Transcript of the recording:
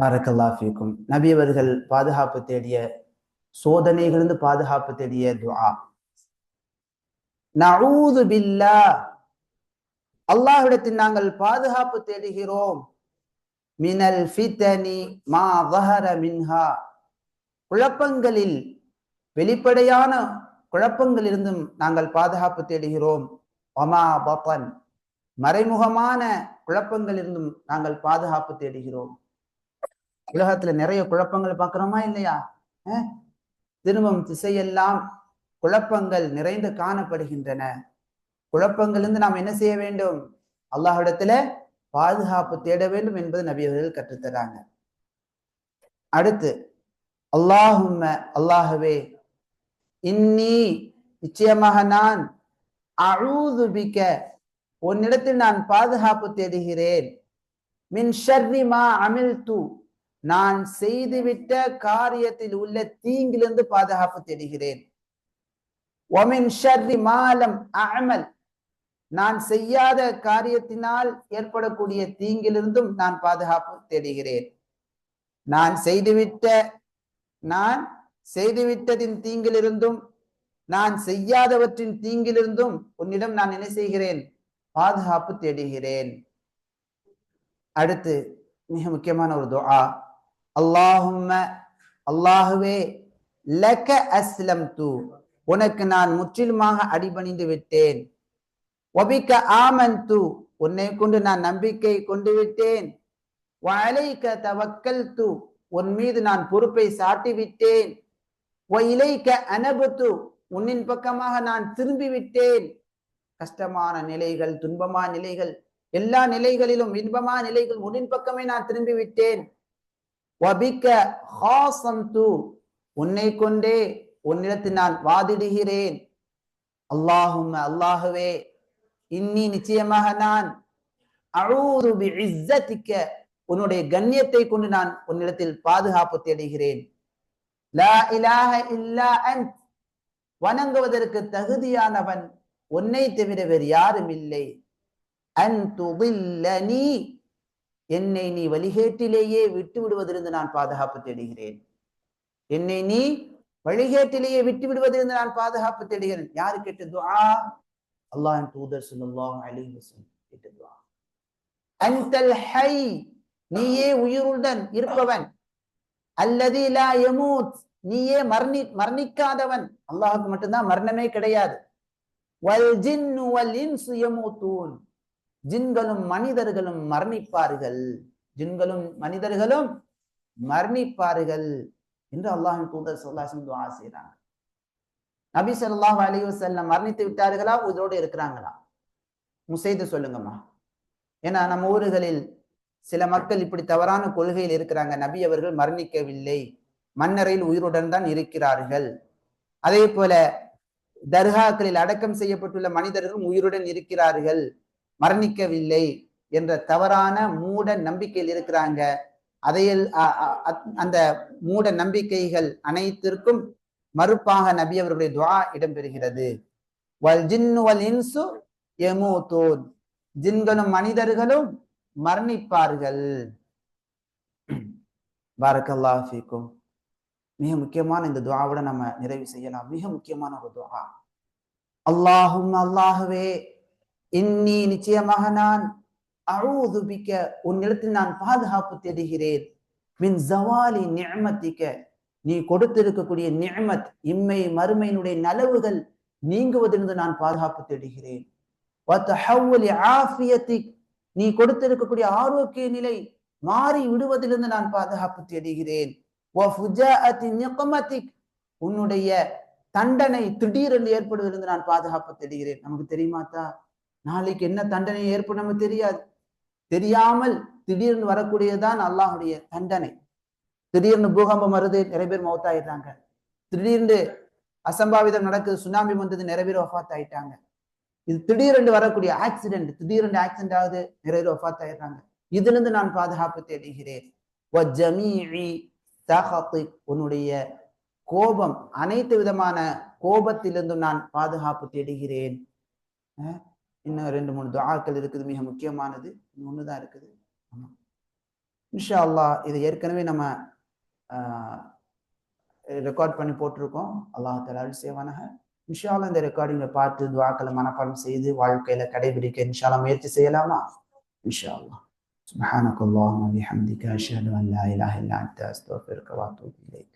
பாரக்கல்லாஃபிக்கும் நபி அவர்கள் பாதுகாப்பு தேடிய சோதனைகளிலிருந்து பாதுகாப்பு தேடிய துஆ. நஊது பில்லா அல்லாஹ்விடத்தில் நாங்கள் பாதுகாப்பு தேடுகிறோம். மினல் ஃபிதனி மா வஹர மின்ஹா. குழப்பங்களில் வெளிப்படையான குழப்பங்களிலிருந்தும் நாங்கள் பாதுகாப்பு தேடுகிறோம். ஒமா பபன் மறைமுகமான குழப்பங்களிலிருந்தும் நாங்கள் பாதுகாப்பு தேடுகிறோம். உலகத்துல நிறைய குழப்பங்கள் பார்க்குறோமா இல்லையா? திரும்பும் திசையெல்லாம் குழப்பங்கள் நிறைந்து காணப்படுகின்றன. குழப்பங்களிலிருந்து நாம் என்ன செய்ய வேண்டும்? அல்லாஹிடத்துல பாதுகாப்பு தேட வேண்டும் என்பது நபியவர்கள் கற்றுத்தராங்க. அடுத்து அல்லாஹும் அல்லாஹுவே இன்னி நிச்சயமாக நான் அழுதுபிக்க உன்னிடத்தில் நான் பாதுகாப்பு தேடுகிறேன். மின் ஷர்ரிமா அமில் தூ நான் செய்துவிட்ட காரியத்தில் உள்ள தீங்கிலிருந்து பாதுகாப்பு தேடுகிறேன். மாலம் அமல் நான் செய்யாத காரியத்தினால் ஏற்படக்கூடிய தீங்கிலிருந்தும் நான் பாதுகாப்பு தேடுகிறேன். நான் செய்துவிட்ட நான் செய்துவிட்டதின் தீங்கிலிருந்தும் நான் செய்யாதவற்றின் தீங்கிலிருந்தும் உன்னிடம் நான் என்ன செய்கிறேன்? பாதுகாப்பு தேடுகிறேன். அடுத்து மிக முக்கியமான ஒரு துஆ. அல்லாஹும்ம அல்லாஹுவே லக அஸ்லம் தூ உனக்கு நான் முற்றிலுமாக அடிபணிந்து விட்டேன். ஒபிக்க ஆமன் தூ உன்னை கொண்டு நான் நம்பிக்கை கொண்டு விட்டேன். வலைக்க தவக்கல் தூ உன் மீது நான் பொறுப்பை சாட்டி விட்டேன். இலைக்க அனபத்து உன்னின் பக்கமாக நான் திரும்பி விட்டேன். கஷ்டமான நிலைகள் துன்பமான நிலைகள் எல்லா நிலைகளிலும் இன்பமான நிலைகள் உன்னின் பக்கமே நான் திரும்பி விட்டேன். உன்னை கொண்டே உன்னிடத்தில் நான் வாதிடுகிறேன். அல்லாஹும் அல்லாஹுவே இன்னி நிச்சயமாக நான் அழூது இஸ்ஸத்திக்க உன்னுடைய கண்ணியத்தை கொண்டு நான் உன்னிடத்தில் பாதுகாப்பு தேடுகிறேன். லா இலாஹ இல்லா அன் வணங்குவதற்கு தகுதியானவன் உன்னை தவிர வேறு யாரும் இல்லை. அன் துதில்லனி என்னை நீ வழிகேட்டிலேயே விட்டு விடுவதிலிருந்து நான் பாதுகாப்பு தேடுகிறேன். என்னை நீ வழிகேட்டிலேயே விட்டு விடுவதிலிருந்து நான் பாதுகாப்பு தேடுகிறேன். யாரு கேட்டது ஆ அல்லாஹ் தூதர் ஸல்லல்லாஹு அலைஹி வஸல்லம் ஹை நீயே உயிருடன் இருப்பவன். அல்லது லா எமூத் நீயே மரணி மரணிக்காதவன். அல்லாஹுக்கு மட்டும்தான் மரணமே கிடையாது. வல் ஜின்னு வல் இன்சு எமூத்தூன் ஜின்களும் மனிதர்களும் மரணிப்பார்கள். ஜின்களும் மனிதர்களும் மரணிப்பார்கள் என்று அல்லாஹின் தூதர் சொல்லாசம் துவா செய்கிறாங்க நபி சொல்லாஹ் அலி வசல்லம் மரணித்து விட்டார்களா? உயிரோடு இருக்கிறாங்களா? முசைது சொல்லுங்கம்மா. ஏன்னா நம்ம ஊர்களில் சில மக்கள் இப்படி தவறான கொள்கையில் இருக்கிறாங்க. நபி அவர்கள் மரணிக்கவில்லை. மன்னரையில் உயிருடன் தான் இருக்கிறார்கள். அதே போல தர்காக்களில் அடக்கம் செய்யப்பட்டுள்ள மனிதர்களும் உயிருடன் இருக்கிறார்கள். மரணிக்கவில்லை என்ற தவறான மூட நம்பிக்கையில் இருக்கிறாங்க. அதையில் அந்த மூட நம்பிக்கைகள் அனைத்திற்கும் மறுப்பாக நபி அவர்களுடைய துவா இடம்பெறுகிறது. வல் ஜின்னு வல் இன்சு எமூத்தூன் ஜின்களும் மனிதர்களும் மரணிப்பார்கள். பாரக்கல்லா ஃபீக்கும். மிக முக்கியமான இந்த துவாவோட நம்ம நிறைவு செய்யலாம். மிக முக்கியமான ஒரு துவா. அல்லாஹும் அல்லாஹுவே இன்னி நிச்சயமாக நான் அழுதுபிக்க உன்னிடத்தில் நான் பாதுகாப்பு தேடுகிறேன். மின் ஜவாலி நியமத்திக்க. நீ கொடுத்திருக்கக்கூடிய நியமத் இம்மை மறுமையினுடைய நலவுகள் நீங்குவதிலிருந்து நான் பாதுகாப்பு தேடுகிறேன். நீ கொடுத்திருக்கக்கூடிய ஆரோக்கிய நிலை மாறி விடுவதிலிருந்து நான் பாதுகாப்பு தேடுகிறேன். உன்னுடைய தண்டனை திடீரென்று ஏற்படுவதிலிருந்து நான் பாதுகாப்பு தேடுகிறேன். நமக்கு தெரியுமாத்தா நாளைக்கு என்ன தண்டனை ஏற்படும் நமக்கு தெரியாது. தெரியாமல் திடீர்னு வரக்கூடியதுதான் அல்லாஹுடைய தண்டனை. திடீர்னு பூகம்பம் வருது நிறைய பேர் மௌத்தாயிடுறாங்க. திடீர்னு அசம்பாவிதம் நடக்குது சுனாமி வந்தது நிறைய பேர் ஒஃபாத் ஆயிட்டாங்க இது திடீரென்று வரக்கூடிய ஆக்சிடென்ட் திடீரென்று ஆக்சிடென்ட் ஆகுது நிறைய பேர் ஒஃபாத் ஆயிடுறாங்க இதுல இருந்து நான் பாதுகாப்பு தேடுகிறேன். உன்னுடைய கோபம் அனைத்து விதமான கோபத்திலிருந்தும் நான் பாதுகாப்பு தேடுகிறேன். இன்னும் ரெண்டு மூணு துஆக்கள் இருக்குது மிக முக்கியமானது ஒண்ணுதான் இருக்குது ஆமா இன்ஷா அல்லாஹ் இது ஏற்கனவே நம்ம ரெக்கார்ட் பண்ணி போட்டிருக்கோம் அல்லாஹ் தலால் சேவானாக இன்ஷா அல்லாஹ் இந்த ரெக்கார்டிங்கை பார்த்து துவாக்களை மனப்பாடம் செய்து வாழ்க்கையில கடைபிடிக்க இன்ஷா அல்லாஹ் முயற்சி செய்யலாமா இன்ஷா அல்லாஹ் سبحانك اللهم وبحمدك أشهد أن لا إله إلا أنت أستغفرك وأتوب إليك